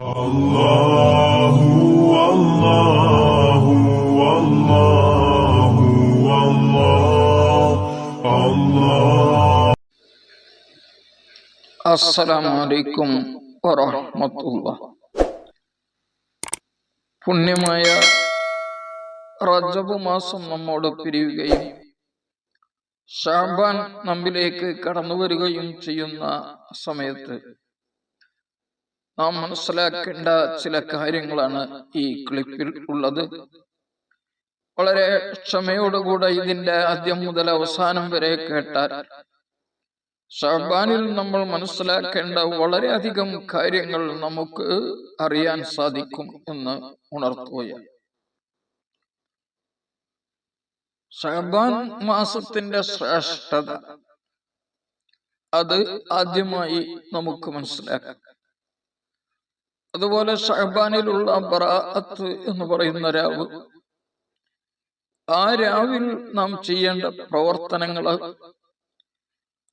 الله والله والله والله الله അസ്സലാമു അലൈക്കും വറഹ്മത്തുള്ള പുണ്യമായ റജബ് മാസം നമ്മോട് പിരിയുകയും ഷാബാൻ നമ്മിലേക്ക് കടന്നു വരികയും ചെയ്യുന്ന സമയത്ത് നാം മനസ്സിലാക്കേണ്ട ചില കാര്യങ്ങളാണ് ഈ ക്ലിപ്പിൽ ഉള്ളത്. വളരെ ക്ഷമയോടുകൂടെ ഇതിന്റെ ആദ്യം മുതൽ അവസാനം വരെ കേട്ടാൽ ഷാബാനിൽ നമ്മൾ മനസ്സിലാക്കേണ്ട വളരെയധികം കാര്യങ്ങൾ നമുക്ക് അറിയാൻ സാധിക്കും എന്ന് ഉണർത്തുകയാണ്. ഷാബാൻ മാസത്തിന്റെ ശ്രേഷ്ഠത. അത് ആദ്യമായി നമുക്ക് മനസ്സിലാക്കാം. അതുപോലെ ഷഹബാനിലുള്ള ബറാഅത്ത് എന്ന് പറയുന്ന രാവ്. ആ രാവിൽ നാം ചെയ്യേണ്ട പ്രവർത്തനങ്ങൾ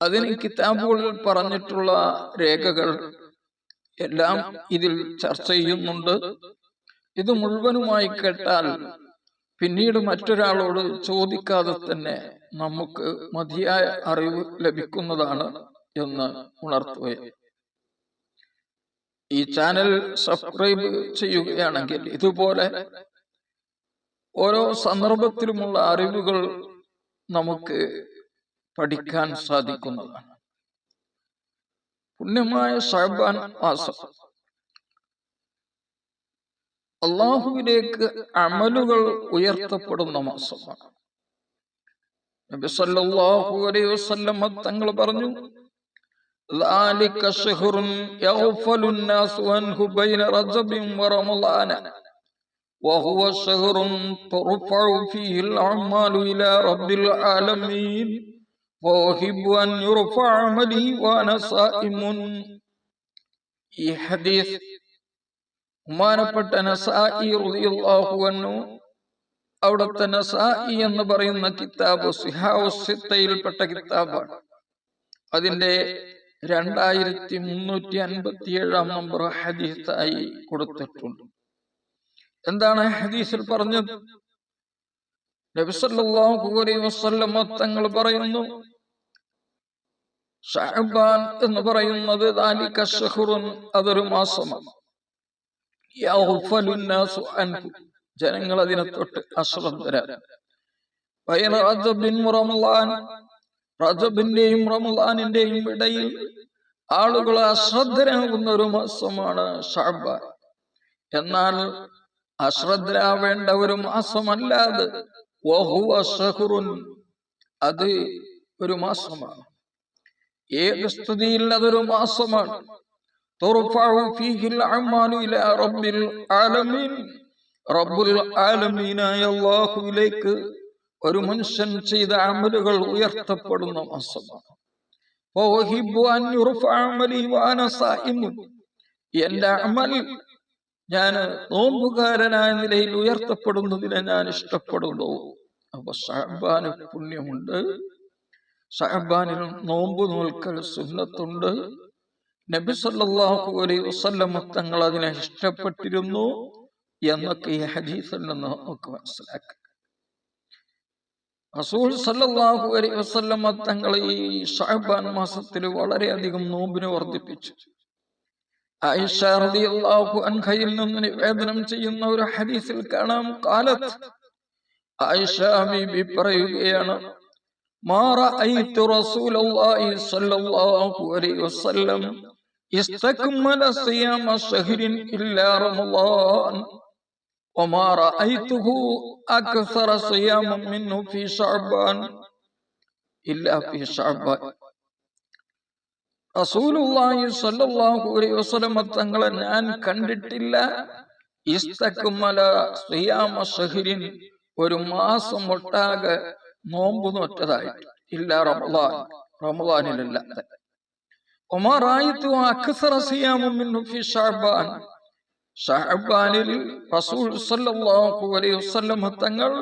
അതിന് കിതാബുകളിൽ പറഞ്ഞിട്ടുള്ള രേഖകൾ എല്ലാം ഇതിൽ ചർച്ച ചെയ്യുന്നുണ്ട്. ഇത് മുഴുവനുമായി കേട്ടാൽ പിന്നീട് മറ്റൊരാളോട് ചോദിക്കാതെ തന്നെ നമുക്ക് മതിയായ അറിവ് ലഭിക്കുന്നതാണ് എന്ന് ഉണർത്തുകയാണ്. ഈ ചാനൽ സബ്സ്ക്രൈബ് ചെയ്യുകയാണെങ്കിൽ ഇതുപോലെ ഓരോ സന്ദർഭത്തിലുമുള്ള അറിവുകൾ നമുക്ക് പഠിക്കാൻ സാധിക്കുന്നതാണ്. പുണ്യമായ ഷഹബാൻ മാസം. അള്ളാഹുവിലേക്ക് അമലുകൾ ഉയർത്തപ്പെടുന്ന മാസമാണ്. നബി സല്ലല്ലാഹു അലൈഹി തങ്ങൾ പറഞ്ഞു ذلك شهر يغفل الناس عنه بين رجب ورمضان وهو شهر ترفع فيه الأعمال إلى رب العالمين وأحب أن يرفع عملي وأنا صائم ഈ ഹദീസ് ബഹുമാനപ്പെട്ട നസായി റളിയല്ലാഹു അൻഹു അവിടുത്തെ നസായി എന്ന് പറയുന്ന കിതാബ് സിഹാഉ സിത്തയിൽപ്പെട്ട കിതാബാണ് അതിന്റെ രണ്ടായിരത്തി മുന്നൂറ്റി അൻപത്തി ഏഴാം നമ്പർ ഹദീസായി കൊടുത്തിട്ടുണ്ട്. എന്താണ് ഹദീസിൽ പറഞ്ഞത്? തങ്ങൾ പറയുന്നു എന്ന് പറയുന്നത് അതൊരു മാസമാണ്. ജനങ്ങൾ അതിനെ തൊട്ട് അശ്രദ്ധരാൻ റജബിന്റെയും റമദാനിന്റെയും ഇടയിൽ ആളുകൾ അശ്രദ്ധരാകുന്ന ഒരു മാസമാണ് ഷാബാൻ എന്നാൽ അശ്രദ്ധരാവേണ്ട ഒരു മാസമല്ലാതെ അത് ഒരു മാസമാണ്. ഏത് സ്ഥിതിയിൽ അതൊരു മാസമാണ്? റബ്ബിൽ ആലമീനായ അല്ലാഹുവിലേക്ക് ഒരു മനുഷ്യൻ ചെയ്ത അമലുകൾ ഉയർത്തപ്പെടുന്ന മാസമാണ്. എന്റെ അമൽ ഞാൻ നോമ്പുകാരനായ നിലയിൽ ഉയർത്തപ്പെടുന്നതിനെ ഞാൻ ഇഷ്ടപ്പെടുന്നു. അപ്പൊ ഷഹബാന് പുണ്യമുണ്ട്. ഷഹബാനിൽ നോമ്പ് നോൽക്കൽ സുന്നത്തുണ്ട്. നബി സല്ലല്ലാഹു അലൈഹി വസല്ലമ തങ്ങൾ അതിനെ ഇഷ്ടപ്പെട്ടിരുന്നു എന്നൊക്കെ ഈ ഹദീസിൽ നിന്ന് നമുക്ക് മനസ്സിലാക്കാം. റസൂൽ സല്ലല്ലാഹു അലൈഹി വസല്ലം തങ്ങളെ ഈ ഷഹബാൻ മാസത്തിൽ വളരെയധികം നോമ്പിനെ വർദ്ധിപ്പിച്ചു. ആയിഷ റളിയല്ലാഹു അൻഹയിൽ നിന്ന് നിവേദനം ചെയ്യുന്ന ഒരു ഹദീസിൽ കാണാം. കാലത്ത് ആയിഷ ബീബി പറയുകയാണ് മാ റഅയ്തു റസൂലല്ലാഹി സല്ലല്ലാഹു അലൈഹി വസല്ലം ഇസ്തക്മല സിയാമ ശഹ്രിൻ ഇല്ലാ റമളാൻ وما رأيته أكثر صياما منه في شعبان إلا في شعبان റസൂലുള്ളാഹി സ്വല്ലല്ലാഹു അലൈഹി വസല്ലം തങ്ങളെ ഞാൻ കണ്ടിട്ടില്ല ഇസ്തക്മല സിയാമ ഷഹ്രിൻ ഒരു മാസം ഒട്ടാകെ നോമ്പ് നോറ്റതായിട്ട് ഇല്ല റമളാൻ റമളാനിലല്ലാതെ ഒമാറായിത്തു അക്സറ സിയാമു മിൻഹു ഫി ഷഅബാൻ ഷഅബാനിൽ റസൂൽ സല്ലല്ലാഹു അലൈഹി വസല്ലം തങ്ങൾ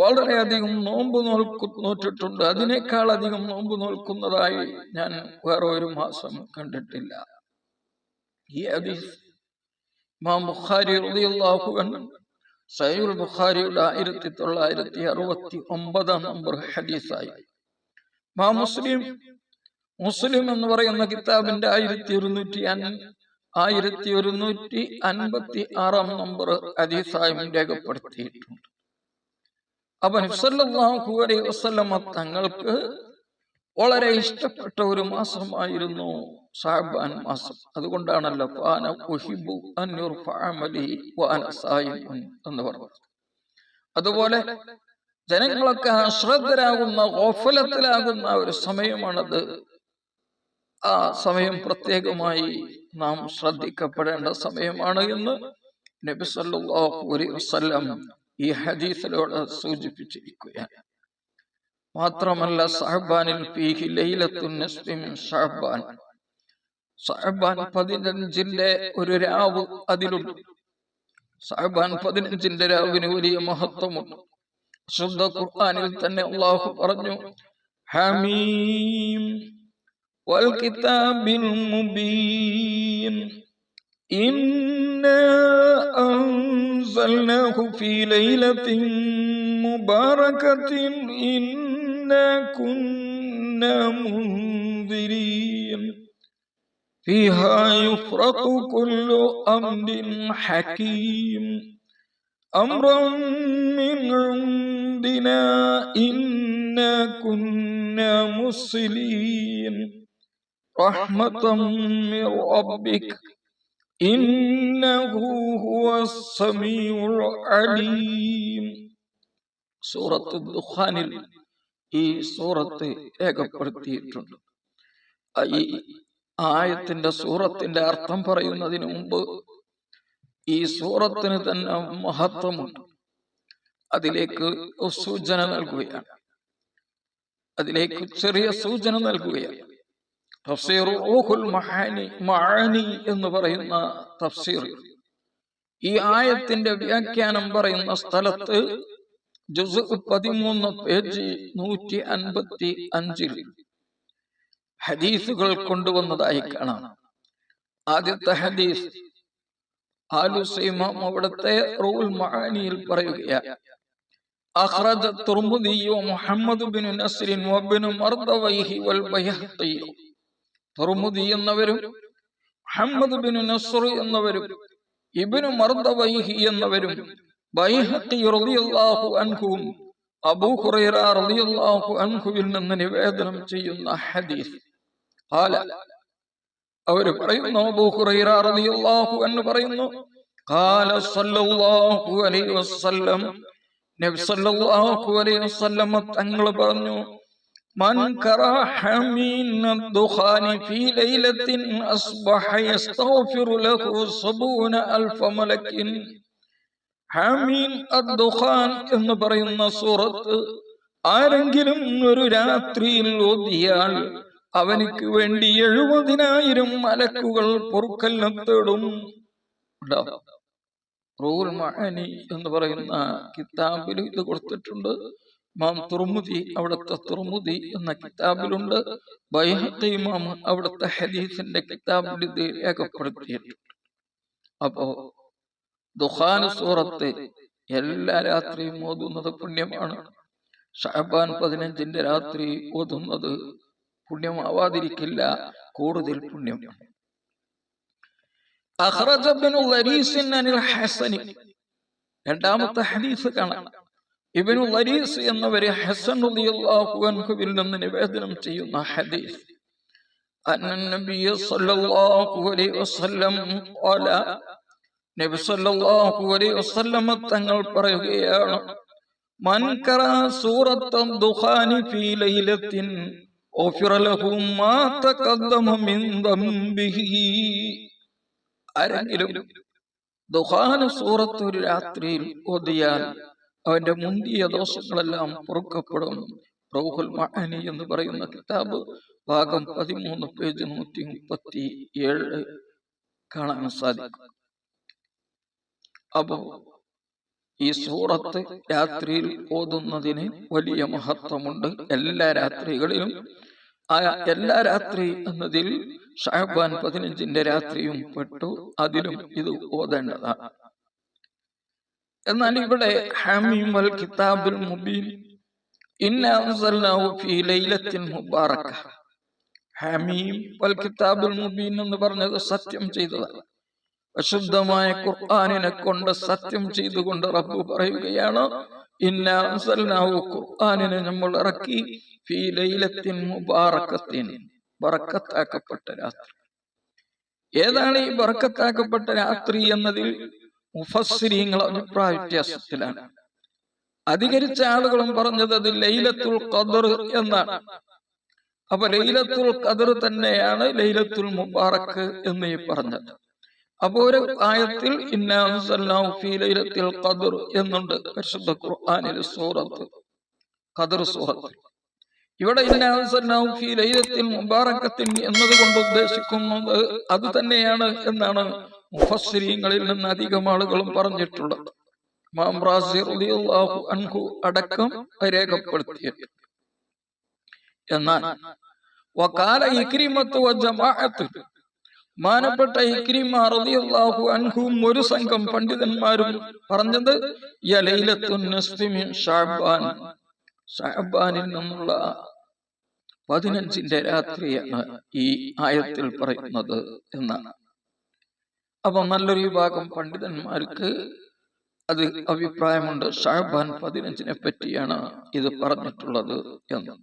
വളരെയധികം നോമ്പ് നോൽക്കു നോറ്റിട്ടുണ്ട്. അതിനേക്കാൾ അധികം നോമ്പ് നോൽക്കുന്നതായി ഞാൻ വേറെ ഒരു മാസം കണ്ടിട്ടില്ല. ഈ ഹദീസ് ഇമാം ബുഖാരി റളിയല്ലാഹു അൻഹു സഹീഹുൽ ബുഖാരിയുടെ ആയിരത്തി തൊള്ളായിരത്തി അറുപത്തി ഒമ്പതാം നമ്പർ ഹദീസായി. ഇമാം മുസ്ലിം മുസ്ലിം എന്ന് പറയുന്ന കിതാബിന്റെ ആയിരത്തി ഒരുന്നൂറ്റി ആയിരത്തി ഒരുന്നൂറ്റി അൻപത്തി ആറാം നമ്പർ അതിസായം രേഖപ്പെടുത്തിയിട്ടുണ്ട്. അപ്പൊ നബ്സല്ലാഹു അലൈഹി വസല്ലമ തങ്ങൾക്ക് വളരെ ഇഷ്ടപ്പെട്ട ഒരു മാസമായിരുന്നു സാബാൻ മാസം. അതുകൊണ്ടാണല്ലോ എന്ന് പറഞ്ഞത്. അതുപോലെ ജനങ്ങളൊക്കെ അശ്രദ്ധരാകുന്ന ഓഫലത്തിലാകുന്ന ഒരു സമയമാണത്. ആ സമയം പ്രത്യേകമായി നാം ശ്രദ്ധിക്കപ്പെടേണ്ട സമയമാണ് എന്ന് നബി സല്ലല്ലാഹു അലൈഹി വസല്ലം ഈ ഹദീസിലൂടെ സൂചിപ്പിച്ചിരിക്കുകയാണ്. മാത്രമല്ല സഹബാനിൽ ഫീഹി ലൈലത്തുൻ നസ്ഫി മിൻ സഹബാൻ സഹബാൻ പതിനഞ്ചിന്റെ ഒരു രാവ് അതിലുണ്ട് സഹബാൻ പതിനഞ്ചിന്റെ രാവിന് വലിയ മഹത്വമുണ്ട്. ശുദ്ധ ഖുർആനിൽ തന്നെ അള്ളാഹു പറഞ്ഞു ഹമീം. والكتاب المبين. إنا أنزلناه في ليلة مباركة. إنا كنا منذرين. فيها يفرق كل أمر حكيم. أمرا من عندنا إنا كنا مرسلين رحمة من ربك إنه هو السميع العليم സൂറത്ത് ദുഖാനിൽ ഈ സൂറത്ത് രേഖപ്പെടുത്തിയിട്ടുണ്ട് ആ ഈ ആയത്തിന്റെ സൂറത്തിന്റെ അർത്ഥം പറയുന്നതിന് മുമ്പ് ഈ സൂറത്തിന് തന്നെ മഹത്വമുണ്ട് അതിലേക്ക് ഒരു സൂചന നൽകുകയാണ് അതിലേക്ക് ചെറിയ സൂചന നൽകുകയാണ് തഫ്സീർ ഊഹുൽ മഹാനി മഹാനി എന്ന് പറയുന്ന തഫ്സീർ. ഈ ആയത്തിന്റെ വ്യാഖ്യാനം പറയുന്ന സ്ഥലത്ത് ജുസ് പതിമൂന്ന് പേജ് നൂറ്റി അൻപത്തി അഞ്ചിൽ ഹദീസുകൾ കൊണ്ടുവന്നതായി കാണാം. ആദ്യത്തെ ഹദീസ് ആലുസൈമം അവിടുത്തെ റൂൽ മഹാനിയിൽ പറയുകയാണ്. അഖ്റജ തുർമുദിയോ മുഹമ്മദ് ബിൻ നസ്രിൻ വബ്നു മർദവൈഹി വൽ ബൈഹഖിയോ തുറമുദി എന്നവരും മുഹമ്മദ് ബിൻ നസ്ർ എന്നവരും ഇബിനു മർദവൈഹി എന്നവരും ബൈഹഖി റളിയല്ലാഹു അൻഹുവും അബൂ ഹുറൈറ റളിയല്ലാഹു അൻഹുവിൽ നിന്ന് നിവേദനം ചെയ്യുന്ന ഹദീസ്. ഖാല അവർ പറയുന്നു അബൂ ഹുറൈറ റളിയല്ലാഹു അൻഹു പറയുന്നു ഖാല സല്ലല്ലാഹു അലൈഹി വസല്ലം നബി സല്ലല്ലാഹു അലൈഹി വസല്ലം തങ്ങൾ പറഞ്ഞു من كره من الدخان في ليلة أصبح يستغفر له سبعون ألف ملك ഹമീൻ അദ്ദുഖാൻ എന്ന് പറയുന്ന സൂറത്ത് ആരെങ്കിലും ഒരു രാത്രിയിൽ ഓതിയാൽ അവനിക്ക് വേണ്ടി എഴുപതിനായിരം മലക്കുകൾ പൊറുക്കലിനെ തേടും റൂൽ മഅനി എന്ന് പറയുന്ന കിതാബിൽ ഇത് കൊടുത്തിട്ടുണ്ട് ഇമാം തുറമുദി അവിടുത്തെ തുറമുദി എന്ന കിതാബിലുണ്ട്. ബൈഹഖി ഇമാം അവിടുത്തെ ഹദീസിന്റെ കിതാബിൽ ഇത് രേഖപ്പെടുത്തിയിട്ടുണ്ട്. അപ്പോ ദുഖാൻ സൂറത്ത് എല്ലാ രാത്രിയും ഓതുന്നത് പുണ്യമാണ്. ഷഹബാൻ പതിനഞ്ചിന്റെ രാത്രി ഓതുന്നത് പുണ്യമാവാതിരിക്കില്ല കൂടുതൽ പുണ്യമാണ്. രണ്ടാമത്തെ ഹദീസ് കാണാം. ഇബ്നു ലരീസ് എന്നവരെ ഹസൻ റളിയല്ലാഹു അൻഹുവിൽ നിന്ന് നിവേദനം ചെയ്യുന്ന ഹദീസ് أن النبي صلى الله عليه وسلم قال നബി സല്ലല്ലാഹു അലൈഹി വസല്ലം തങ്ങൾ പറയുകയാണ് മൻ ഖറ സൂറത്ത ദുഖാനി ഫീ ലൈലത്തിൻ ഓഫിറ ലഹു മാ തഖദ്ദമ മിൻ ദംബിഹി ആരെങ്കിലും ദുഖാന സൂറത്ത് ഒരു രാത്രിയിൽ ഓതിയാൽ അവന്റെ മുന്തിയ ദോഷങ്ങളെല്ലാം പൊറുക്കപ്പെടും. റൗഹുൽ മഅനി എന്ന് പറയുന്ന കിതാബ് ഭാഗം പതിമൂന്ന് പേജ് നൂറ്റി മുപ്പത്തി ഏഴ് കാണാൻ സാധിക്കും. അപ്പോ ഈ സൂറത്ത് രാത്രിയിൽ ഓതുന്നതിന് വലിയ മഹത്വമുണ്ട്. എല്ലാ രാത്രികളിലും ആ എല്ലാ രാത്രി എന്നതിൽ ഷാബാൻ പതിനഞ്ചിന്റെ രാത്രിയും പെട്ടു. അതിലും ഇത് ഓതേണ്ടതാണ്. എന്നാൽ ഇവിടെ ഹാമീം വൽ കിതാബുൽ മുബീൻ. മുബാറക. ഹാമീം വൽ കിതാബുൽ മുബീൻ എന്ന് പറഞ്ഞത് സത്യം ചെയ്തതാണ്. അശുദ്ധമായ ഖുർആനിനെ കൊണ്ട് സത്യം ചെയ്തുകൊണ്ട് റബ്ബ് പറയുകയാണ് ഇന്ന അൻസൽനാഹു ഖുർആനിനെ നമ്മൾ ഇറക്കി ഫീ ലൈലത്തിൻ മുബാറകത്തിൻ ബറക്കത്താക്കപ്പെട്ട രാത്രി. ഏതാണ് ഈ ബറക്കത്താക്കപ്പെട്ട രാത്രി എന്നതിൽ മുഫസ്സിരിങ്ങൾ അഭിപ്രായ വ്യത്യാസത്തിലാണ് അധികരിച്ച ആളുകളും പറഞ്ഞത് അത് ലൈലത്തുൽ ഖദർ എന്നാണ്. അപ്പൊ ലൈലത്തുൽ ഖദർ തന്നെയാണ് ലൈലത്തുൽ മുബാറക്ക് എന്ന് ഈ പറഞ്ഞത്. അപ്പൊ ഒരു ആയത്തിൽ ഇന്നലത്തിൽ കദർ എന്നുണ്ട് പരിശുദ്ധ ഖുർആനിൽ സൂറത്ത് ഖദർ സൂറത്ത്. ഇവിടെ ലൈലത്തിൽ മുബാറക്കത്തിൻ എന്നതുകൊണ്ട് ഉദ്ദേശിക്കുന്നത് അത് തന്നെയാണ് എന്നാണ് മുഫസ്സിരീങ്ങളിൽ നിന്ന് അധികം ആളുകളും പറഞ്ഞിട്ടുള്ളത് അൻഹു അടക്കം രേഖപ്പെടുത്തിയ. എന്നാൽ വകാല ഇക്രിമത്ത് ജമാഅത്ത് മാനപ്പെട്ട ഇക്രിമ റളിയല്ലാഹു അൻഹും ഒരു സംഘം പണ്ഡിതന്മാരും പറഞ്ഞത് യ ഷാബാനിൽ നിന്നുള്ള പതിനഞ്ചിന്റെ രാത്രിയാണ് ഈ ആയത്തിൽ പറയുന്നത് എന്നാണ്. അപ്പം നല്ലൊരു വിഭാഗം പണ്ഡിതന്മാർക്ക് അത് അഭിപ്രായമുണ്ട്. ഷാബാൻ പതിനഞ്ചിനെ പറ്റിയാണ് ഇത് പറഞ്ഞിട്ടുള്ളത് എന്ന്.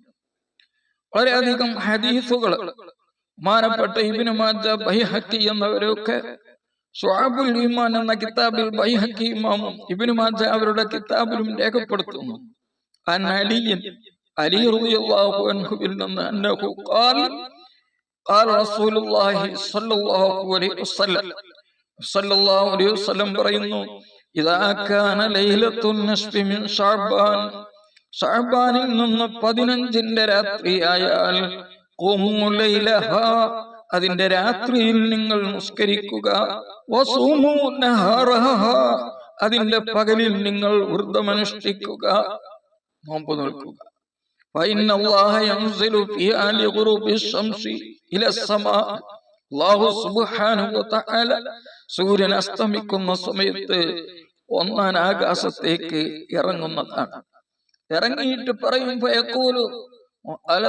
വളരെയധികം ഹദീസുകൾ മാനപ്പെട്ട ഇബിനുമാജ ബൈഹക്കി എന്നവരൊക്കെ ഷാബുൽ ഈമാൻ എന്ന കിതാബിൽ ബൈഹക്കി ഇമാമും ഇബിനുമാജ അവരുടെ കിതാബിലും രേഖപ്പെടുത്തുന്നു. അനലിയൻ അലി റളിയല്ലാഹു അൻഹുവിൽ നിന്ന് അന്നഹു ഖാൽ ഖാൽ റസൂലുള്ളാഹി സ്വല്ലല്ലാഹു അലൈഹി വസല്ലം. സല്ലല്ലാഹു അലൈഹി വസല്ലം പറയുന്നു ഇദാ ഷാബാനിൽ നിന്ന് പതിനഞ്ചിന്റെ രാത്രിയായാൽ അതിന്റെ രാത്രിയിൽ നിങ്ങൾ നിസ്കരിക്കുക. അതിന്റെ പകലിൽ നിങ്ങൾ വൃദ്ധമനുഷ്ഠിക്കുക നോമ്പ് നിൽക്കുക. സൂര്യൻ അസ്തമിക്കുന്ന സമയത്ത് ഒന്നാൻ ആകാശത്തേക്ക് ഇറങ്ങുന്നതാണ്. ഇറങ്ങിയിട്ട് പറയും അല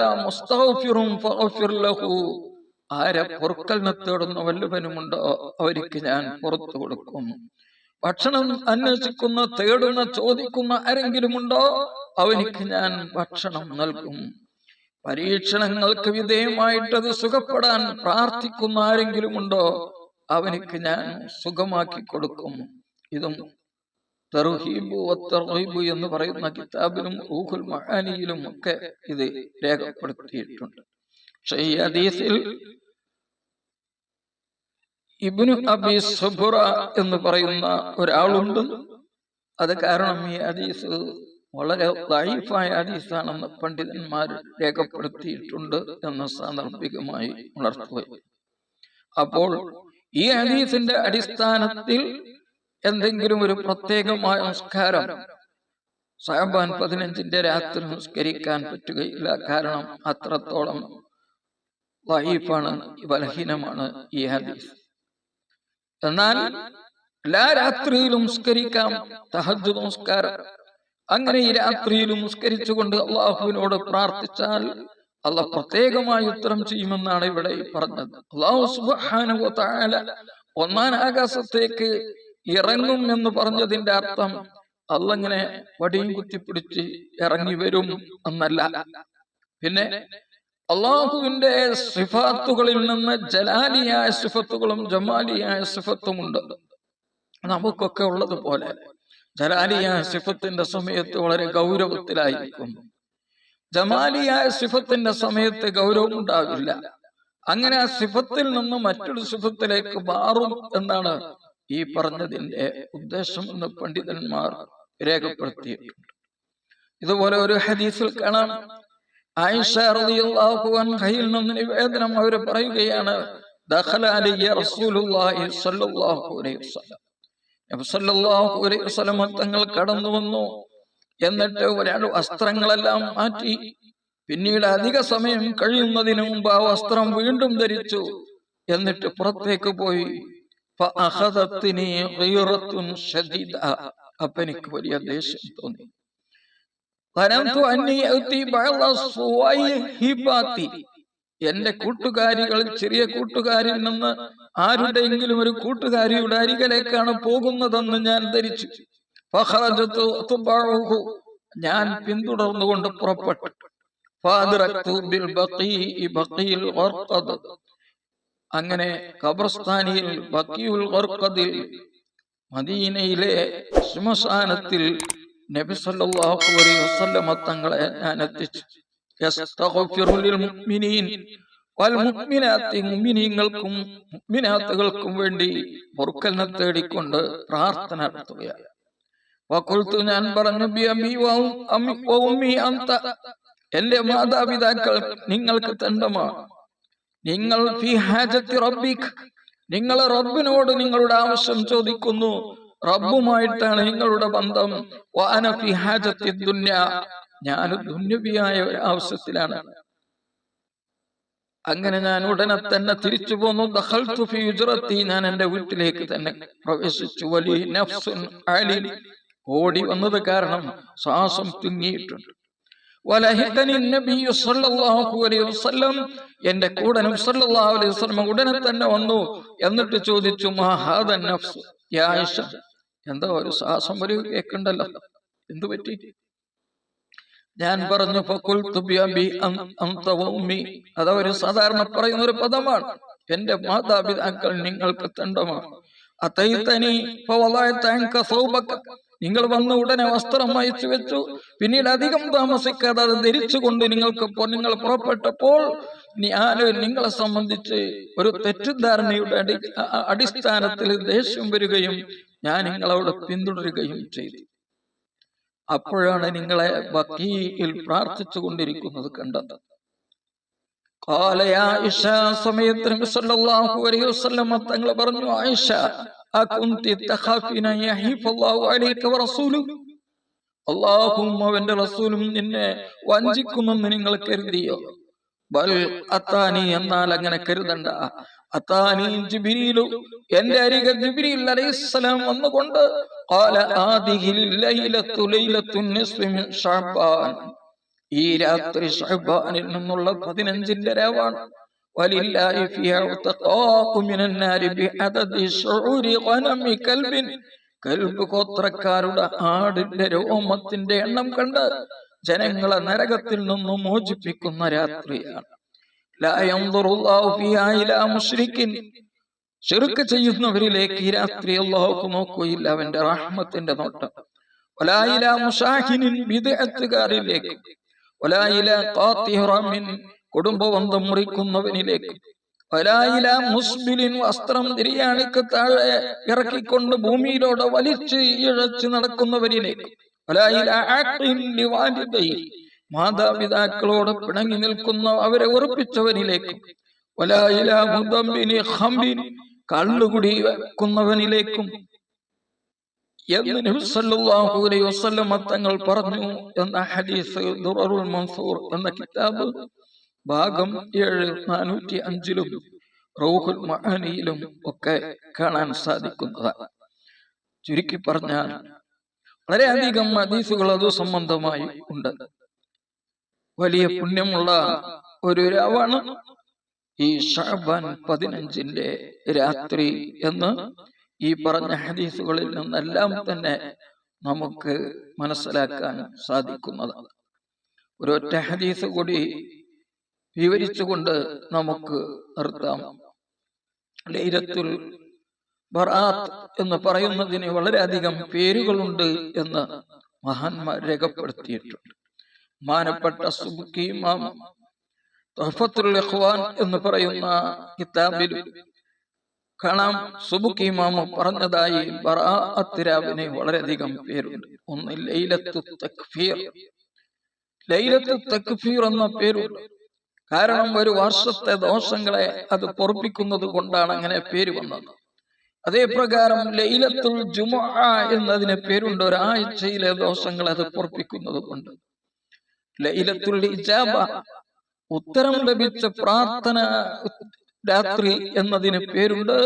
ആരെ പൊറുക്കലിനെ തേടുന്ന വല്ലവനുമുണ്ടോ? അവർക്ക് ഞാൻ പുറത്തു കൊടുക്കും. ഭക്ഷണം അന്വേഷിക്കുന്ന തേടുന്ന ചോദിക്കുന്ന ആരെങ്കിലും ഉണ്ടോ അവനിക്ക് ഞാൻ ഭക്ഷണം നൽകും. പരീക്ഷണങ്ങൾക്ക് വിധേയമായിട്ടത് സുഖപ്പെടാൻ പ്രാർത്ഥിക്കുന്ന ആരെങ്കിലും ഉണ്ടോ അവനിക്ക് ഞാൻ സുഖമാക്കി കൊടുക്കും. ഇതും തർഹീബു വത്തർഹീബു എന്ന് പറയുന്ന കിതാബിലും ഊഹുൽ മഹാനിയിലും ഒക്കെ ഇത് രേഖപ്പെടുത്തിയിട്ടുണ്ട്. പക്ഷേ ഈ ഹദീസിൽ ഇബ്നു അബി സുബുറ എന്ന് പറയുന്ന ഒരാളുണ്ട്. അത് കാരണം ഈ ഹദീസ് വളരെ ലൈഫായ ഹദീസാണെന്ന് പണ്ഡിതന്മാർ രേഖപ്പെടുത്തിയിട്ടുണ്ട് എന്ന് സാന്ദർഭികമായി ഉണർത്തുക അപ്പോൾ ഈ ഹദീസിന്റെ അടിസ്ഥാനത്തിൽ എന്തെങ്കിലും ഒരു പ്രത്യേകമായ നമസ്കാരം സാബാൻ പതിനഞ്ചിന്റെ രാത്രി നിസ്കരിക്കാൻ പറ്റുകയില്ല. കാരണം അത്രത്തോളം വൈഫാണ് ബലഹീനമാണ് ഈ ഹദീസ്. എന്നാൽ എല്ലാ രാത്രിയിലും നിസ്കരിക്കാം തഹജ് നമസ്കാരം അങ്ങനെ ഈ രാത്രിയിലും നിസ്കരിച്ചുകൊണ്ട് അള്ളാഹുവിനോട് പ്രാർത്ഥിച്ചാൽ അള്ളാഹ് പ്രത്യേകമായി ഉത്തരം ചെയ്യുമെന്നാണ് ഇവിടെ പറഞ്ഞത്. അള്ളാഹു ഒന്നാം ആകാശത്തേക്ക് ഇറങ്ങും എന്ന് പറഞ്ഞതിന്റെ അർത്ഥം അള്ളങ്ങനെ വടിയും കുത്തിപ്പിടിച്ച് ഇറങ്ങി വരും എന്നല്ല. പിന്നെ അള്ളാഹുവിന്റെ സിഫാത്തുകളിൽ നിന്ന് ജലാലിയായ സിഫത്തുകളും ജമാലിയായ സിഫത്തും ഉണ്ട്. നമുക്കൊക്കെ ഉള്ളതുപോലെ ജലാലിയായ സിഫത്തിന്റെ സമയത്ത് വളരെ ഗൗരവത്തിലായിരിക്കും. ജമാലിയായ സിഫത്തിന്റെ സമയത്ത് ഗൗരവം ഉണ്ടാവില്ല അങ്ങനെ ആ സിഫത്തിൽ നിന്ന് മറ്റൊരു സിഫത്തിലേക്ക് മാറും എന്നാണ് ഈ പറഞ്ഞതിന്റെ ഉദ്ദേശം എന്ന് പണ്ഡിതന്മാർ രേഖപ്പെടുത്തിയിട്ടുണ്ട്. ഇതുപോലെ ഒരു ഹദീസിൽ കാണാം. ആയിഷ നിന്ന് നിവേദനം അവർ പറയുകയാണ് ദഖല റസൂലുള്ളാഹി സ്വല്ലല്ലാഹു നബി സ്വല്ലല്ലാഹു തങ്ങൾ കടന്നു വന്നു എന്നിട്ട് ഒരാൾ വസ്ത്രങ്ങളെല്ലാം മാറ്റി. പിന്നീട് അധിക സമയം കഴിയുന്നതിന് മുമ്പ് ആ വസ്ത്രം വീണ്ടും ധരിച്ചു. എന്നിട്ട് പുറത്തേക്ക് പോയി. അപ്പനിക്ക് വലിയ ദേഷ്യം തോന്നി. എന്റെ കൂട്ടുകാരികൾ ചെറിയ കൂട്ടുകാരിൽ നിന്ന് ആരുടെയെങ്കിലും ഒരു കൂട്ടുകാരിയുടെ അരികലേക്കാണ് പോകുന്നതെന്ന് ഞാൻ ധരിച്ചു. ഞാൻ പിന്തുടർന്നുകൊണ്ട് പുറപ്പെട്ടു. അങ്ങനെ ഖബർസ്ഥാനിയിൽ മദീനയിലെ ശ്മശാനത്തിൽ നബി സല്ലല്ലാഹു അലൈഹി വസല്ലമ തങ്ങളെ ഞാൻ എത്തിച്ചു. ലിൽ മുഅ്മിനീൻ. വൽ മുഅ്മിനാത്തി വേണ്ടി പൊറുക്കലിനെ തേടിക്കൊണ്ട് പ്രാർത്ഥന നടത്തുകയാണ്. വഖുൽതു ഞാൻ പറഞ്ഞു എന്റെ മാതാപിതാക്കൾ നിങ്ങൾക്ക് തണ്ടമാ. നിങ്ങൾ നിങ്ങൾ റബ്ബിനോട് നിങ്ങളുടെ ആവശ്യം ചോദിക്കുന്നു. റബ്ബുമായിട്ടാണ് നിങ്ങളുടെ ബന്ധം. ഞാൻ ദുന്യവിയായ ഒരു ആവശ്യത്തിലാണ്. അങ്ങനെ ഞാൻ ഉടനെ തന്നെ തിരിച്ചു പോന്നു. ദഖൽതു ഫി ഉജ്റത്തി ഞാൻ എന്റെ വീട്ടിലേക്ക് തന്നെ പ്രവേശിച്ചു. വലിയ നഫ്സുൻ അലിൻ ഓടി വന്നത് കാരണം ശ്വാസം തിങ്ങിയിട്ടുണ്ട്. എന്റെ കൂടെ ഉടനെ തന്നെ വന്നു എന്നിട്ട് ചോദിച്ചു എന്താ ഒരു ശ്വാസം ഒരു കേക്കുണ്ടല്ലോ എന്തു പറ്റി? ഞാൻ പറഞ്ഞു അത് ഒരു സാധാരണ പറയുന്ന ഒരു പദമാണ്. എന്റെ മാതാപിതാക്കൾ നിങ്ങൾക്ക് തണ്ടമാണ് സൗബക. നിങ്ങൾ വന്ന ഉടനെ വസ്ത്രം അയച്ചു വെച്ചു. പിന്നീട് അധികം താമസിക്കാതെ അത് ധരിച്ചുകൊണ്ട് നിങ്ങൾക്ക് നിങ്ങൾ പുറപ്പെട്ടപ്പോൾ ഞാനും നിങ്ങളെ സംബന്ധിച്ച് ഒരു തെറ്റിദ്ധാരണയുടെ അടി അടിസ്ഥാനത്തിൽ ദേഷ്യം വരികയും ഞാൻ നിങ്ങളവിടെ പിന്തുടരുകയും ചെയ്തു. അപ്പോഴാണ് നിങ്ങളെ ബക്കിയിൽ പ്രാർത്ഥിച്ചു കൊണ്ടിരിക്കുന്നത് കണ്ടത്. കാലയ ഇഷ സമയത്ത് തങ്ങൾ പറഞ്ഞു ആയിഷ അകുന്തി തഖാഫിന യഹീഫ് അല്ലാഹു അലൈക വറസൂലു അല്ലാഹും അവന്റെ റസൂലും നിന്നെ വഞ്ചിക്കുമെന്ന് നിങ്ങൾ കരുതിയോ ബൽ അത്താനി എന്നാൽ അങ്ങനെ കരുതണ്ട അത്താനി ജിബ്രീലു എന്റെ അരികെ ജിബ്രീൽ അലൈഹിസ്സലാം വന്നുകൊണ്ട് قال هذه الليلة ليلة النصف من شعبان ഈ രാത്രി ഷഹബാനിൽ നിന്നുള്ള പതിനഞ്ചിന്റെ രാവാണ് വലില്ലാഹി ഫിഹാ ഉതഖാഖു മിനൻ നാരി ബിഅദദി ശുഊരി ഗനമി കൽബിൻ കൽബ് ഗോത്രക്കാരുടെ ആടിന്റെ രോമത്തിന്റെ എണ്ണം കണ്ട് ജനങ്ങളെ നരകത്തിൽ നിന്നും മോചിപ്പിക്കുന്ന രാത്രിയാണ്. ഷിർക്ക് ചെയ്യുന്നവരിലേക്ക് ഈ രാത്രി അള്ളാഹു നോക്കുകയില്ല അവന്റെ റഹ്മത്തിന്റെ നോട്ടം. വലായില മുഷാഹിനിൻ വിദഗ്ധക്കാരിലേക്ക് വലായില കുടുംബബന്ധം മുറിക്കുന്നവനിലേക്ക്. വലായില മുസ്ബിലിൻ വസ്ത്രം തിരിയാണിക്ക് താഴെ ഇറക്കിക്കൊണ്ട് ഭൂമിയിലൂടെ വലിച്ച് ഇഴച്ച് നടക്കുന്നവരിലേക്ക്. മാതാപിതാക്കളോട് പിണങ്ങി നിൽക്കുന്ന അവരെ ഉറപ്പിച്ചവനിലേക്ക് കള്ളുകുടി വെക്കുന്നവനിലേക്കും. എന്ന് നബി സല്ലല്ലാഹു അലൈഹി വസല്ലം തങ്ങൾ പറഞ്ഞു എന്ന ഹദീസ് ദുററുൽ മൻസൂർ എന്ന കിതാബ് ഭാഗം ഏഴ് നാനൂറ്റി അഞ്ചിലും റൗഹുൽ മഹനിയിലും ഒക്കെ കാണാൻ സാധിക്കുന്നതാണ് ചുരുക്കി പറഞ്ഞാൽ വളരെയധികം ഹദീസുകൾ അത് സംബന്ധമായി ഉണ്ട്. വലിയ പുണ്യമുള്ള ഒരു രാവാണ് ഈ ഷാബാൻ പതിനഞ്ചിന്റെ രാത്രി എന്ന് ഈ പറഞ്ഞ ഹദീസുകളിൽ നിന്നെല്ലാം തന്നെ നമുക്ക് മനസ്സിലാക്കാൻ സാധിക്കുന്നതാണ് ഒരൊറ്റ ഹദീസ് കൂടി വിവരിച്ചുകൊണ്ട് നമുക്ക് നിർത്താം. ലൈലത്തുൽ ബറാത്ത് എന്ന് പറയുന്നതിന് വളരെയധികം പേരുകളുണ്ട് എന്ന് മഹാന്മാർ രേഖപ്പെടുത്തിയിട്ടുണ്ട്. മാനപ്പെട്ട സുബുക്കി ഇമാം തുഹഫത്തുൽ ഇഖ്വാൻ എന്ന് പറയുന്ന കിതാബിൽ കാണാം. സുബുക്കി ഇമാമ പറഞ്ഞതായി ബറാഅത്തിരാവിന് വളരെയധികം പേരുണ്ട്. ഒന്ന് ലൈലത്തു തക്ഫീർ. ലൈലത്തു തക്ഫീർ എന്ന പേരുണ്ട്. കാരണം ഒരു വർഷത്തെ ദോഷങ്ങളെ അത് പൊറപ്പിക്കുന്നത് കൊണ്ടാണ് അങ്ങനെ പേര് വന്നത്. അതേ പ്രകാരം ലൈലത്തുൽ ജുമ എന്നതിന് പേരുണ്ട്. ഒരാഴ്ചയിലെ ദോഷങ്ങൾ അത് പൊറപ്പിക്കുന്നത് കൊണ്ട്. ലൈലത്തുൽ ഇജാബ ഉത്തരം ലഭിച്ച പ്രാർത്ഥന രാത്രി എന്നതിന് പേരുണ്ട്.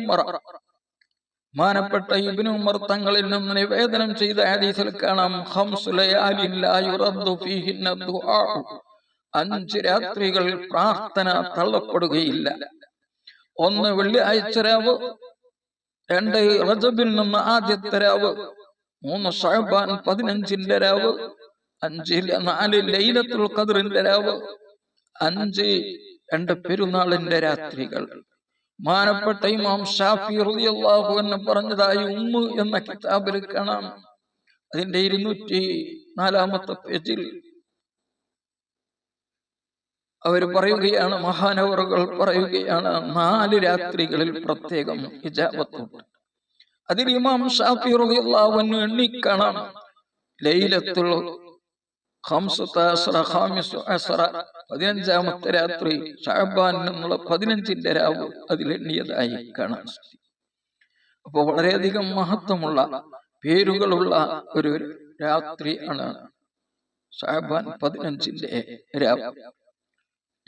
ഉമർ. മാനപ്പെട്ട ഇബ്നു ഉമർ തങ്ങളിൽ നിന്ന് നിവേദനം ചെയ്ത ഹദീസിൽ കാണാം ഖംസു ലയാലിൻ ലാ യുറദ്ദു ഫീഹിന്ന ദുആ. അഞ്ച് രാത്രികൾ പ്രാർത്ഥന തള്ളപ്പെടുകയില്ല. ഒന്ന് വെള്ളിയാഴ്ച രാവ് രണ്ട് റജബിൽ നിന്ന് ആദ്യത്തെ രാവ് മൂന്ന് ഷഹബാൻ പതിനഞ്ചിന്റെ രാവ് അഞ്ചിൽ നാല് ലൈലത്തുൽ ഖദറിന്റെ രാവ് അഞ്ച് രണ്ട് പെരുന്നാളിന്റെ രാത്രികൾ. മാനപ്പെട്ട ഇമാം ഷാഫി റളിയല്ലാഹു അൻഹു പറഞ്ഞതായി ഉമ്മ് എന്ന കിതാബിൽ കാണാം. അതിന്റെ ഇരുന്നൂറ്റി നാലാമത്തെ പേജിൽ അവർ പറയുകയാണ് മഹാനവറുകൾ പറയുകയാണ് നാല് രാത്രികളിൽ പ്രത്യേകം ഹിജാബത്തുണ്ട്. അതിൽ ഇമാം ഷാഫി അൻഹു എണ്ണിക്കാണാം. ലൈലത്തുൽ പതിനഞ്ചാമത്തെ രാത്രി ഷാബാൻ എന്നുള്ള പതിനഞ്ചിന്റെ രാവ് അതിൽ എണ്ണിയതായി കാണാൻ അപ്പോൾ വളരെയധികം മഹത്വമുള്ള പേരുകളുള്ള ഒരു രാത്രിയാണ് ആണ് ഷാബാൻ പതിനഞ്ചിന്റെ രാവ്.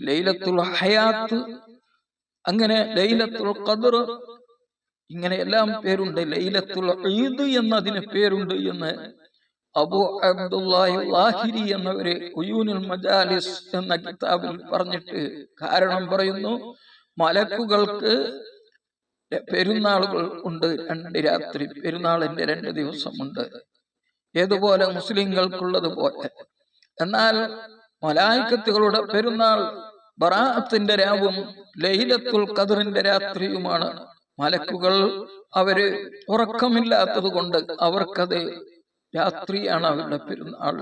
ലൈലത്തുൽ ഹയാത്ത്. അങ്ങനെ ലൈലത്തുൽ ഖദർ. ഇങ്ങനെ എല്ലാം പേരുണ്ട്. ലൈലത്തുൽ ഈദ് എന്നതിന് പേരുണ്ട് എന്ന് അബു അബ്ദുല്ലാഹി ലാഹിരി എന്നവര് ഉയൂനുൽ മജാലിസ് എന്ന കിതാബിൽ പറഞ്ഞിട്ട് കാരണം പറയുന്നു. മലക്കുകൾക്ക് പെരുന്നാളുകൾ ഉണ്ട്. രണ്ട് രാത്രി പെരുന്നാളിന്റെ രണ്ട് ദിവസമുണ്ട്. ഏതുപോലെ മുസ്ലിങ്ങൾക്കുള്ളത് പോലെ. എന്നാൽ മലായിക്കത്തുകളുടെ പെരുന്നാൾ ബറാഅത്തിന്റെ രാവും ലൈലത്തുൽ ഖദറിന്റെ രാത്രിയുമാണ്. മലക്കുകൾ അവർ ഉറക്കമില്ലാത്തത് കൊണ്ട് അവർക്കത് രാത്രിയാണ് അവരുടെ പെരുന്നാൾ.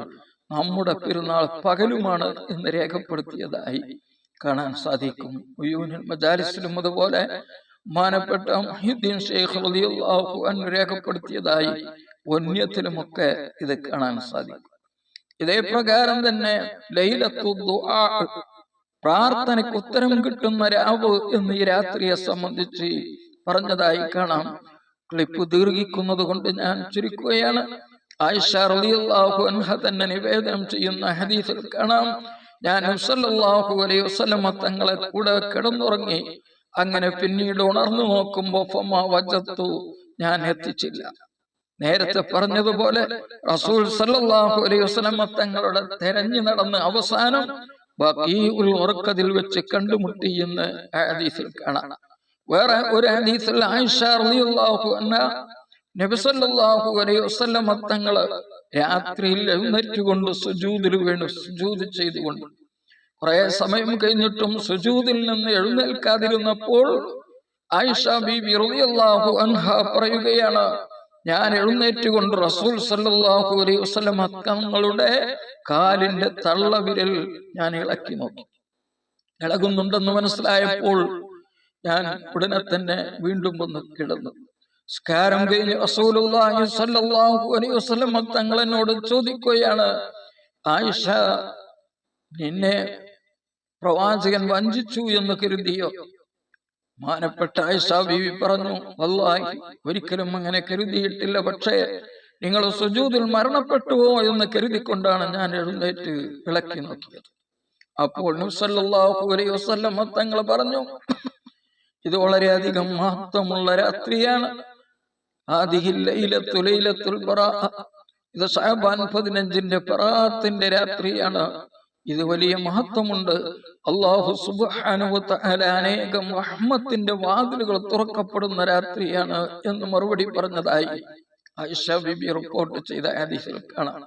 നമ്മുടെ പെരുന്നാൾ പകലുമാണ് എന്ന് രേഖപ്പെടുത്തിയതായി കാണാൻ സാധിക്കും. ഉയൂനിൽ മജാലിസിലും അതുപോലെ മാനപ്പെട്ട മഹിദ്ദീൻ ഷെയ്ഖ് റളിയല്ലാഹു രേഖപ്പെടുത്തിയതായി ഒന്യത്തിലുമൊക്കെ ഇത് കാണാൻ സാധിക്കും. ഇതേ പ്രകാരം തന്നെ ലൈലത്തു പ്രാർത്ഥനയ്ക്ക് ഉത്തരം കിട്ടുന്ന രാവ് എന്ന് ഈ രാത്രിയെ സംബന്ധിച്ച് പറഞ്ഞതായി കാണാം. ക്ലിപ്പ് ദീർഘിക്കുന്നത് കൊണ്ട് ഞാൻ ചുരുക്കുകയാണ്. ആയിഷ റളിയല്ലാഹു അൻഹ തന്നെ നിവേദനം ചെയ്യുന്ന ഹദീസിൽ കാണാം. ഞാൻ സല്ലല്ലാഹു അലൈഹി വസല്ലമ തങ്ങളെ കൂടെ കിടന്നുറങ്ങി. അങ്ങനെ പിന്നീട് ഉണർന്നു നോക്കുമ്പോ ഫമാ വജത്തു ഞാൻ എത്തിച്ചില്ല. നേരത്തെ പറഞ്ഞതുപോലെ റസൂൽ സല്ലല്ലാഹു അലൈഹി വസല്ലമ തങ്ങളുടെ തെരഞ്ഞു നടന്ന് അവസാനം ബഖീഉൽ ഉറക്കതിൽ വെച്ച് കണ്ടുമുട്ടി എന്ന് ഹദീസിൽ കാണാം. വേറെ ഒരു ഹദീസിൽ ആയിഷ റളിയല്ലാഹു അൻഹ നബി സല്ലല്ലാഹു അലൈഹി തങ്ങൾ രാത്രിയിൽ എഴുന്നേറ്റുകൊണ്ട് സുജൂദിൽ വീണു സുജൂദ് ചെയ്തുകൊണ്ട് കുറെ സമയം കഴിഞ്ഞിട്ടും സുജൂദിൽ നിന്ന് എഴുന്നേൽക്കാതിരുന്നപ്പോൾ ആയിഷ ബീബി റളിയല്ലാഹു അൻഹ പറയുകയാണ് ഞാൻ എഴുന്നേറ്റുകൊണ്ട് റസൂൽ സല്ലല്ലാഹു അലൈഹി തങ്ങളുടെ കാലിന്റെ തള്ളവിരൽ ഞാൻ ഇളക്കി നോക്കി. ഇളകുന്നുണ്ടെന്ന് മനസ്സിലായപ്പോൾ ഞാൻ ഉടനെ തന്നെ വീണ്ടും വന്ന് കിടന്നു. സ്കാരം കഴിഞ്ഞ് റസൂലുള്ളാഹി അലൈഹി വസല്ലം തങ്ങൾ എന്നോട് ചോദിക്കുകയാണ് ആയിഷ നിന്നെ പ്രവാചകൻ വഞ്ചിച്ചു എന്ന് കരുതിയോ? മാനപ്പെട്ട ആയിഷ ബീവി പറഞ്ഞു വല്ലാഹി ഒരിക്കലും അങ്ങനെ കരുതിയിട്ടില്ല. പക്ഷേ നിങ്ങൾ സുജൂതിൽ മരണപ്പെട്ടുവോ എന്ന് കരുതിക്കൊണ്ടാണ് ഞാൻ എഴുന്നേറ്റ് ഇളക്കി നോക്കിയത്. അപ്പോൾ തങ്ങൾ പറഞ്ഞു ഇത് വളരെയധികം മഹത്വമുള്ള രാത്രിയാണ്. ഇത് ഷഅബാൻ പതിനഞ്ചിന്റെ പറാത്തിന്റെ രാത്രിയാണ്. ഇത് വലിയ മഹത്വമുണ്ട്. അള്ളാഹു സുബ്ഹാനഹു തആല അനേകം റഹ്മത്തിന്റെ വാതിലുകൾ തുറക്കപ്പെടുന്ന രാത്രിയാണ് എന്ന് മറുപടി പറഞ്ഞതായി. ആയിഷ ബിബി റിപ്പോർട്ട് ചെയ്ത ഹദീസിൽ കാണാം.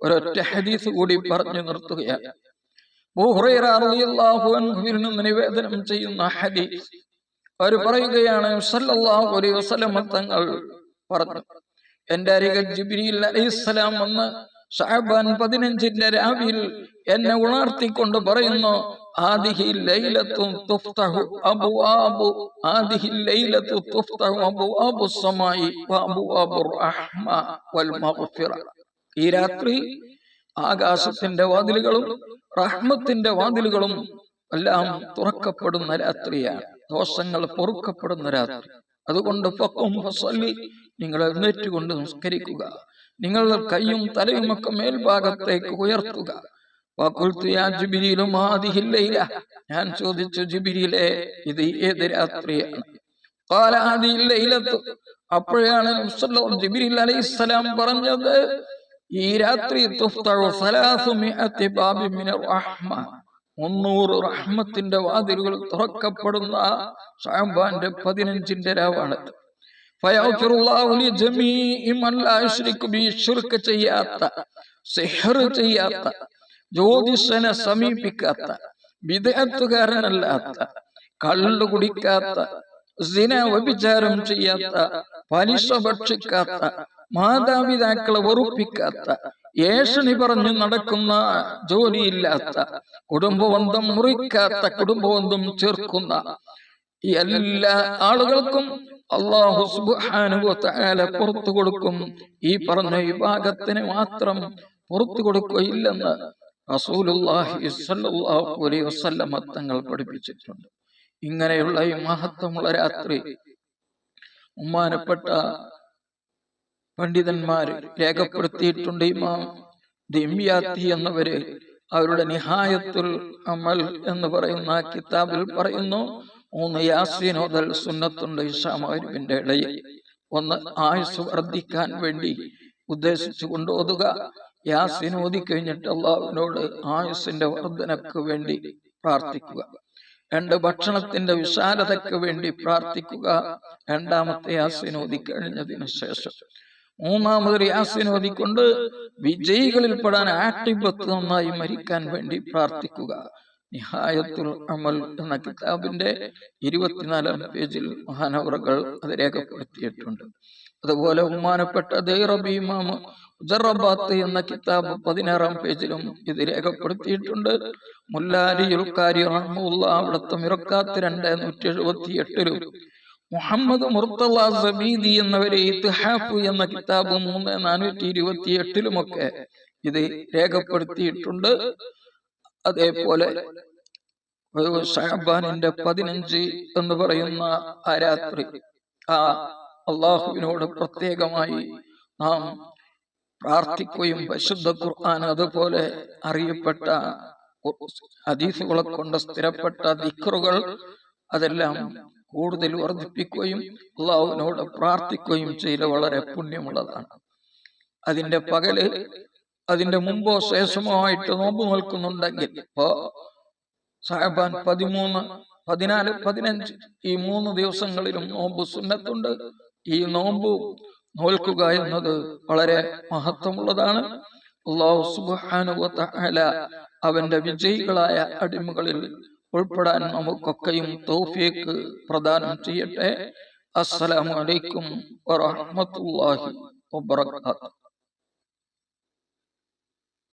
ഒരൊറ്റ ഹദീസ് കൂടി പറഞ്ഞു നിർത്തുകയാണ്. നിവേദനം ചെയ്യുന്ന ഹദീസ്. അവർ പറയുകയാണ് അലൈഹി തങ്ങൾ പറഞ്ഞു എന്റെ അരികെ ജിബ്രീൽ അലൈഹിസ്സലാം വന്ന് ഷഅബാൻ പതിനഞ്ചിന്റെ രാവിൽ എന്നെ ഉണർത്തിക്കൊണ്ട് പറയുന്നു ആദിഹി ലൈലത്തു تفتح أبواب هذه ലൈലത്തു تفتح أبواب السماء وأبواب الرحمة والمغفرة ഈ രാത്രി ആകാശത്തിന്റെ വാതിലുകളും റഹ്മത്തിന്റെ വാതിലുകളും എല്ലാം തുറക്കപ്പെടുന്ന രാത്രിയാണ്. ദോഷങ്ങൾ പൊറുക്കപ്പെടുന്ന രാത്രി. അതുകൊണ്ട് ഫക്കും ഫസല്ലി നിങ്ങൾ എഴുന്നേറ്റുകൊണ്ട് നിസ്കരിക്കുക. നിങ്ങൾ കൈയും തലയുമൊക്കെ മേൽഭാഗത്തേക്ക് ഉയർത്തുക. ഞാൻ ചോദിച്ചു ജിബിരിയിലെ ഇത് ഏത് രാത്രിയാണ്? അപ്പോഴാണ് ജിബ്രീൽ അലൈഹിസ്സലാം പറഞ്ഞത് ഈ രാത്രി മുന്നൂറ് റഹ്മത്തിന്റെ വാതിലുകൾ തുറക്കപ്പെടുന്ന ഷാംബാന്റെ പതിനഞ്ചിന്റെ രാവാണ് ചെയ്യാത്ത ജ്യോതിഷനെ സമീപിക്കാത്ത വിദേഹത്തുകാരനല്ലാത്ത കള്ളു കുടിക്കാത്ത വ്യഭിചാരം ചെയ്യാത്ത പലിശ ഭക്ഷിക്കാത്ത മാതാപിതാക്കളെ വെറുപ്പിക്കാത്ത ഏഷണി പറഞ്ഞു നടക്കുന്ന ജോലിയില്ലാത്ത കുടുംബബന്ധം മുറിക്കാത്ത കുടുംബബന്ധം ചേർക്കുന്ന എല്ലാ ആളുകൾക്കും അള്ളാഹു സുബാനുഭവത്താല പുറത്തു കൊടുക്കും. ഈ പറഞ്ഞ വിഭാഗത്തിന് മാത്രം പുറത്തു കൊടുക്കുകയില്ലെന്ന് റസൂലുള്ളാഹി സല്ലല്ലാഹു അലൈഹി തങ്ങൾ പഠിപ്പിച്ചിട്ടുണ്ട്. ഇങ്ങനെയുള്ള ഈ മഹത്വമുള്ള രാത്രി ഉമ്മാനപ്പെട്ട പണ്ഡിതന്മാർ രേഖപ്പെടുത്തിയിട്ടുണ്ട് ഇമാം ദിമ്യാത്തി എന്നവര്. അവരുടെ നിഹായത്തുൽ അമൽ എന്ന് പറയുന്ന കിതാബിൽ പറയുന്നു മൂന്ന് യാസീനോദൽ സുന്നത്തുണ്ട് ഇഷാമാരുവിന്റെ ഇടയിൽ. ഒന്ന് ആയുസ് വർദ്ധിക്കാൻ വേണ്ടി ഉദ്ദേശിച്ചു കൊണ്ട് ഓതുക യാസിൻ ഓതി കഴിഞ്ഞിട്ട് അള്ളാഹുവിനോട് ആയുസിന്റെ വർധനക്ക് വേണ്ടി പ്രാർത്ഥിക്കുക. രണ്ട് ഭക്ഷണത്തിന്റെ വിശാലതയ്ക്ക് വേണ്ടി പ്രാർത്ഥിക്കുക. രണ്ടാമത്തെ യാസിൻ കഴിഞ്ഞതിന് ശേഷം. മൂന്നാമത് യാസിൻ ഓതിക്കൊണ്ട് വിജയികളിൽ പെടാൻ ആട്ടിബത്ത് നന്നായി മരിക്കാൻ വേണ്ടി പ്രാർത്ഥിക്കുക. നിഹായത്തുൽ അമൽ എന്ന കിതാബിന്റെ ഇരുപത്തിനാലാം പേജിൽ മഹാനവറകൾ അത് രേഖപ്പെടുത്തിയിട്ടുണ്ട്. അതുപോലെ ബഹുമാനപ്പെട്ട ദൈറബിമാമ് ജറബാത്ത് എന്ന കിതാബ് പതിനാറാം പേജിലും ഇത് രേഖപ്പെടുത്തിയിട്ടുണ്ട്. മുല്ലാരി കാരി റഹ്മുള്ള അവിടുത്തെ മിറക്കാത്ത് രണ്ട് നൂറ്റി എഴുപത്തി എട്ടിലും മുഹമ്മദ് മുർത്തല സബീദി എന്നവരെ ഇത്ഹാഫ് എന്ന കിതാബ് മൂന്ന് നാനൂറ്റി ഇരുപത്തി എട്ടിലുമൊക്കെ ഇത് രേഖപ്പെടുത്തിയിട്ടുണ്ട്. അതേപോലെ ഷഹബാനിന്റെ പതിനഞ്ച് എന്ന് പറയുന്ന ആ രാത്രി ആ അള്ളാഹുവിനോട് പ്രത്യേകമായി നാം പ്രാർത്ഥിക്കുകയും പരിശുദ്ധ ഖുർആൻ അതുപോലെ അറിയപ്പെട്ട അതീസുകളെ കൊണ്ട് സ്ഥിരപ്പെട്ട ദിക്റുകൾ അതെല്ലാം കൂടുതൽ വർദ്ധിപ്പിക്കുകയും അള്ളാഹുവിനോട് പ്രാർത്ഥിക്കുകയും ചെയ്ത് വളരെ പുണ്യമുള്ളതാണ്. അതിന്റെ പകൽ അതിന്റെ മുമ്പോ ശേഷമോ ആയിട്ട് നോമ്പ് നിൽക്കുന്നുണ്ടെങ്കിൽ ഇപ്പോ സാഹബാൻ പതിമൂന്ന് പതിനാല് പതിനഞ്ച് ഈ മൂന്ന് ദിവസങ്ങളിലും നോമ്പ് സുന്നത്തുണ്ട്. ഈ നോമ്പ് നോൽക്കുക എന്നത് വളരെ മഹത്വമുള്ളതാണ്. അള്ളാഹു സുബാനുവല അവന്റെ വിജയികളായ അടിമകളിൽ ഉൾപ്പെടാൻ നമുക്കൊക്കെയും തൗഫീക്ക് പ്രദാനം ചെയ്യട്ടെ. അസ്സലാമലൈക്കും അലൈക്കും വറഹ്മത്തുള്ളാഹി വബറകാതുഹു.